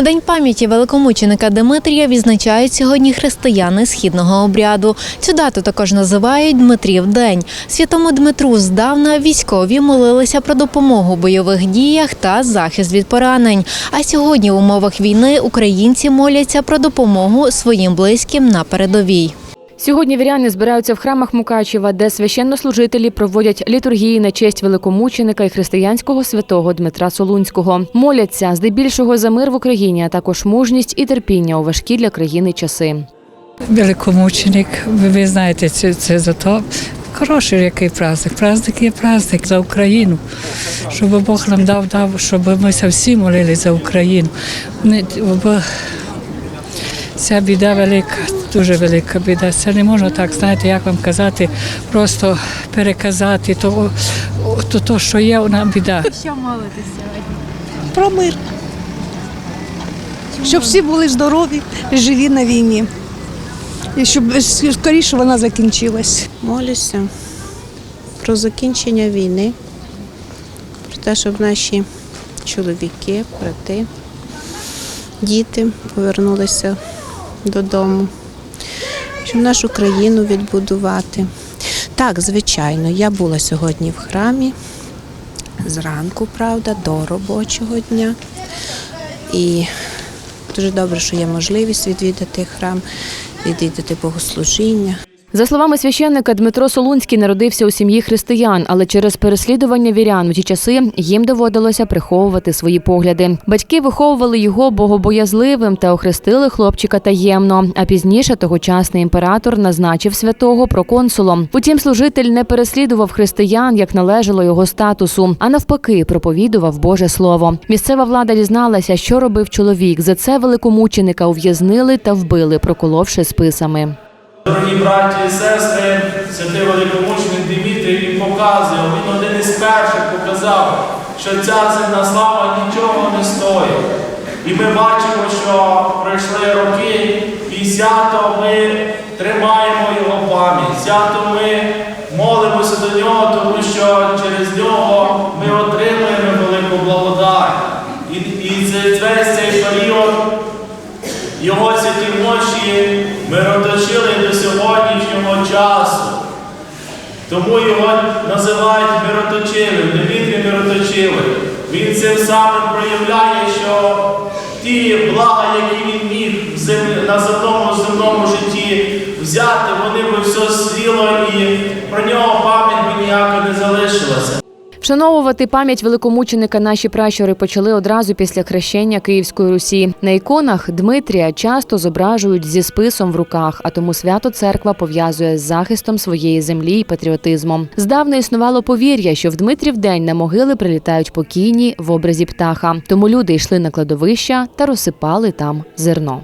День пам'яті великомученика Димитрія відзначають сьогодні християни східного обряду. Цю дату також називають Дмитрів день. Святому Дмитру здавна військові молилися про допомогу у бойових діях та захист від поранень. А сьогодні в умовах війни українці моляться про допомогу своїм близьким на передовій. Сьогодні віряни збираються в храмах Мукачева, де священнослужителі проводять літургії на честь великомученика і християнського святого Дмитра Солунського. Моляться здебільшого за мир в Україні, а також мужність і терпіння у важкі для країни часи. Великомученик, ви, ви знаєте, це, це за то. Хороший який праздник. Праздник є праздник за Україну. Щоб Бог нам дав, дав, щоб ми всі молили за Україну. Ця біда велика, дуже велика біда. Це не можна так, знаєте, як вам казати, просто переказати то, то, то що є, вона біда. про мир. Щоб всі були здорові, живі на війні. І щоб скоріше вона закінчилась. Молюся про закінчення війни, про те, щоб наші чоловіки, брати, діти повернулися додому, щоб нашу країну відбудувати. Так, звичайно, я була сьогодні в храмі зранку, правда, до робочого дня. І дуже добре, що є можливість відвідати храм, відвідати богослужіння. За словами священника, Дмитро Солунський народився у сім'ї християн, але через переслідування вірян у ті часи їм доводилося приховувати свої погляди. Батьки виховували його богобоязливим та охрестили хлопчика таємно. А пізніше тогочасний імператор назначив святого проконсулом. Утім, служитель не переслідував християн, як належало його статусу, а навпаки, проповідував Боже Слово. Місцева влада дізналася, що робив чоловік. За це великомученика ув'язнили та вбили, проколовши списами. Дорогі браті і сестри, святий великомученик Димітрій він показує, він один із перших показав, що ця земна слава нічого не стоїть. І ми бачимо, що пройшли роки, і свято ми тримаємо його пам'ять. Свято ми молимося до нього, тому що через нього ми отримуємо велику благодать. І, і весь цей період його святі мощі мироточили до Тому його називають мироточивим, Дмитрій мироточивим. Він цим самим проявляє, що ті блага, які він міг на земному земному житті взяти, вони би все свіло і про нього пам'ять би ніяко не залишилася. Вшановувати пам'ять великомученика наші пращури почали одразу після хрещення Київської Русі. На іконах Дмитрія часто зображують зі списом в руках, а тому свято церква пов'язує з захистом своєї землі і патріотизмом. Здавна існувало повір'я, що в Дмитрів день на могили прилітають покійні в образі птаха. Тому люди йшли на кладовища та розсипали там зерно.